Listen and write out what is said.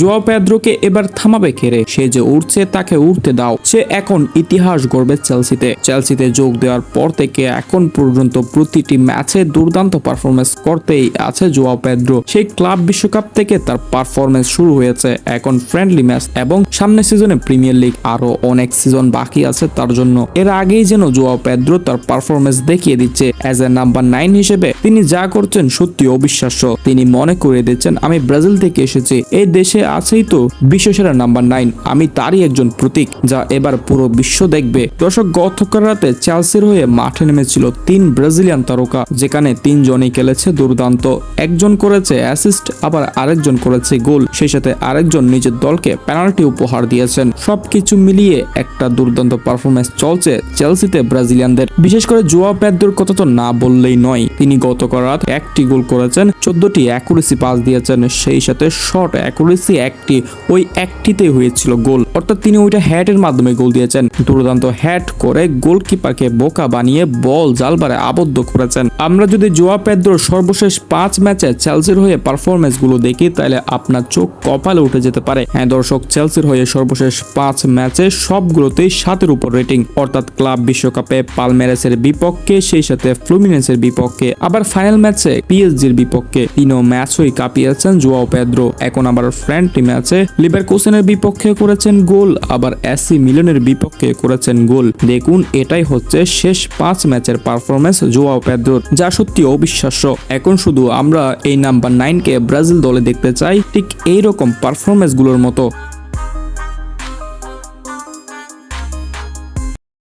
জোয়া পেদ্রোকে এবার থামাবে কেড়ে সে যে উঠছে তাকে উঠতে দাও। সে এখন ইতিহাস গড়বে চেলসিতে। চেলসিতে যোগ দেওয়ার পর থেকে এখন পর্যন্ত প্রতিটি ম্যাচে দুর্দান্ত পারফরমেন্স করতেই আছে জোয়া পেদ্রো। সেই ক্লাব বিশ্বকাপ থেকে তার পারফরমেন্স শুরু হয়েছে এখন ফ্রেন্ডলি ম্যাচ এবং সামনের সিজনে প্রিমিয়ার লিগ আরও অনেক সিজন বাকি আছে তার জন্য। এর আগেই যেন জোয়া পেদ্রো তার পারফরমেন্স দেখিয়ে দিচ্ছে। অ্যাজ এ নাম্বার নাইন হিসেবে তিনি যা করছেন সত্যি অবিশ্বাস্য। তিনি মনে করে দিচ্ছেন, আমি ব্রাজিল থেকে এসেছি। এই দেশে আছেই তো বিশ্বসেরা নাম্বার নাইন আমি তারই একজন প্রতীক, যা এবার পুরো বিশ্ব দেখবে। দর্শক, গতকাল রাতে চ্যালসির হয়ে মাঠে নেমেছিল তিন ব্রাজিলিয়ান তারকা, যেখানে তিনজনই খেলেছে দুর্দান্ত। একজন করেছে অ্যাসিস্ট আবার আরেকজন করেছে গোল। সেই সাথে আরেকজন নিজের দলকে পেনাল্টি উপহার দিয়েছেন। সবকিছু মিলিয়ে একটা দুর্দান্ত পারফরমেন্স চলছে চেলসিতে ব্রাজিলিয়ানদের। বিশেষ করে জোয়া প্যাদ্দোর কথা তো না বললেই নয়। তিনি গতকাল রাত একটি গোল করেছেন, চোদ্দটি অ্যাকুরেসি পাস দিয়েছেন। সেই সাথে শর্ট অ্যাকুরেসি একটি, ওই একটিতেই হয়েছিল গোল। অর্থাৎ তিনি ওইটা হ্যাটের মাধ্যমে গোল দিয়েছেন। দুর্দান্ত হ্যাট করে গোলকিপারকে বোকা বানিয়ে বল জালবারে আবদ্ধ করেছেন। আমরা যদি জোয়া পেদ্রোর সর্বশেষ পাঁচ ম্যাচে চেলসির হয়ে পারফরমেন্সগুলো দেখি, তাহলে আপনার চোখ কপালে উঠে যেতে পারে। হ্যাঁ দর্শক চেলসির হয়ে সর্বশেষ পাঁচ ম্যাচে সবগুলোতেই সাতের উপর রেটিং অর্থাৎ ক্লাব বিশ্বকাপে পালমেরেসের বিপক্ষে, সেই সাথে ফ্লুমিনেন্সের বিপক্ষে, আবার ফাইনাল ম্যাচে পিএসজির বিপক্ষে। তিনও ম্যাচই কাঁপিয়েছেন জোয়াও পেদ্রো। এখন আবার ফ্রেন্ডলি আছে। লিবার কোসেনের বিপক্ষে করেছেন গোল, আবার এসি মিলনের বিপক্ষে করেছেন গোল। দেখুন, এটাই হচ্ছে শেষ পাঁচ ম্যাচের পারফরমেন্স জোয়াও পেদ্রোর, যা সত্যি অবিশ্বাস্য। এখন শুধু আমরা এই নাম্বার নাইনকে ব্রাজিল দলে দেখতে চাই, ঠিক এইরকম পারফরমেন্সগুলোর মতো।